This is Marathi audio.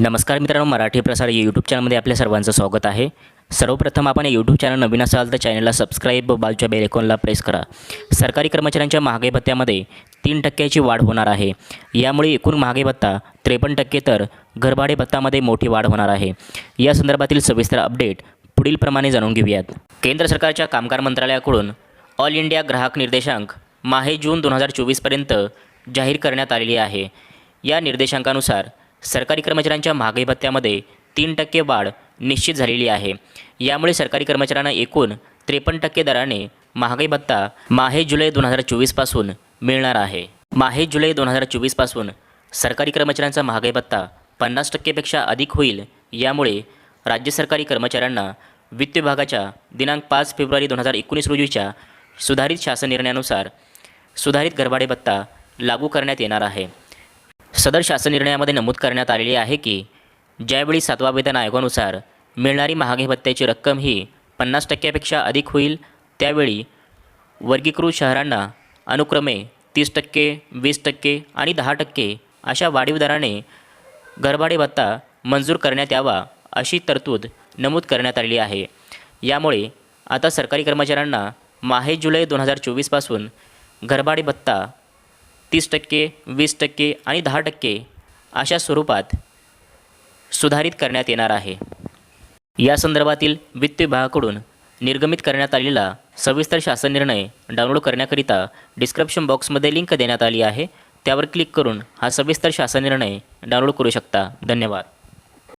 नमस्कार मित्रांनो मराठी प्रसार या यूट्यूब चॅनलमध्ये आपल्या सर्वांचं स्वागत आहे. सर्वप्रथम आपण यूट्यूब चॅनल नवीन असाल तर चॅनलला सबस्क्राईब बाजूच्या बेलेकॉनला प्रेस करा. सरकारी कर्मचाऱ्यांच्या महागाई भत्त्यामध्ये तीन टक्क्याची वाढ होणार आहे. यामुळे एकूण महागाई भत्ता त्रेपन्न टक्के तर घरभाडे भत्तामध्ये मोठी वाढ होणार आहे. या संदर्भातील सविस्तर अपडेट पुढीलप्रमाणे जाणून घेऊयात. केंद्र सरकारच्या कामगार मंत्रालयाकडून ऑल इंडिया ग्राहक निर्देशांक माहे जून दोन हजार चोवीसपर्यंत जाहीर करण्यात आलेली आहे. या निर्देशांकानुसार सरकारी कर्मचाऱ्यांच्या महागाई भत्त्यामध्ये तीन टक्के वाढ निश्चित झालेली आहे. यामुळे सरकारी कर्मचाऱ्यांना एकूण त्रेपन्न टक्के दराने महागाई भत्ता माहे जुलै दोन हजार चोवीसपासून मिळणार आहे. माहे जुलै दोन हजार चोवीसपासून सरकारी कर्मचाऱ्यांचा महागाई भत्ता पन्नास टक्केपेक्षा अधिक होईल. यामुळे राज्य सरकारी कर्मचाऱ्यांना वित्त विभागाच्या दिनांक पाच फेब्रुवारी दोन हजार एकोणीस रोजीच्या सुधारित शासन निर्णयानुसार सुधारित घरभाडे भत्ता लागू करण्यात येणार आहे. सदर शासन निर्णयामध्ये नमूद करण्यात आलेले आहे की ज्यावेळी सातवा वेतन आयोगानुसार मिळणारी महागाई भत्त्याची रक्कम ही पन्नास टक्क्यापेक्षा अधिक होईल त्यावेळी वर्गीकृत शहरांना अनुक्रमे तीस टक्के वीस टक्के आणि दहा टक्के अशा वाढीव दराने घरभाडे भत्ता मंजूर करण्यात यावा अशी तरतूद नमूद करण्यात आलेली आहे. यामुळे आता सरकारी कर्मचाऱ्यांना माहे जुलै दोन हजार चोवीसपासून घरभाडे भत्ता तीस टक्के वीस टक्के आणि दहा टक्के अशा स्वरूपात सुधारित करण्यात येणार आहे. या संदर्भातील वित्त विभागाकडून निर्गमित करण्यात आलेला सविस्तर शासन निर्णय डाउनलोड करण्याकरिता डिस्क्रिप्शन बॉक्समध्ये लिंक देण्यात आली आहे. त्यावर क्लिक करून हा सविस्तर शासन निर्णय डाउनलोड करू शकता. धन्यवाद.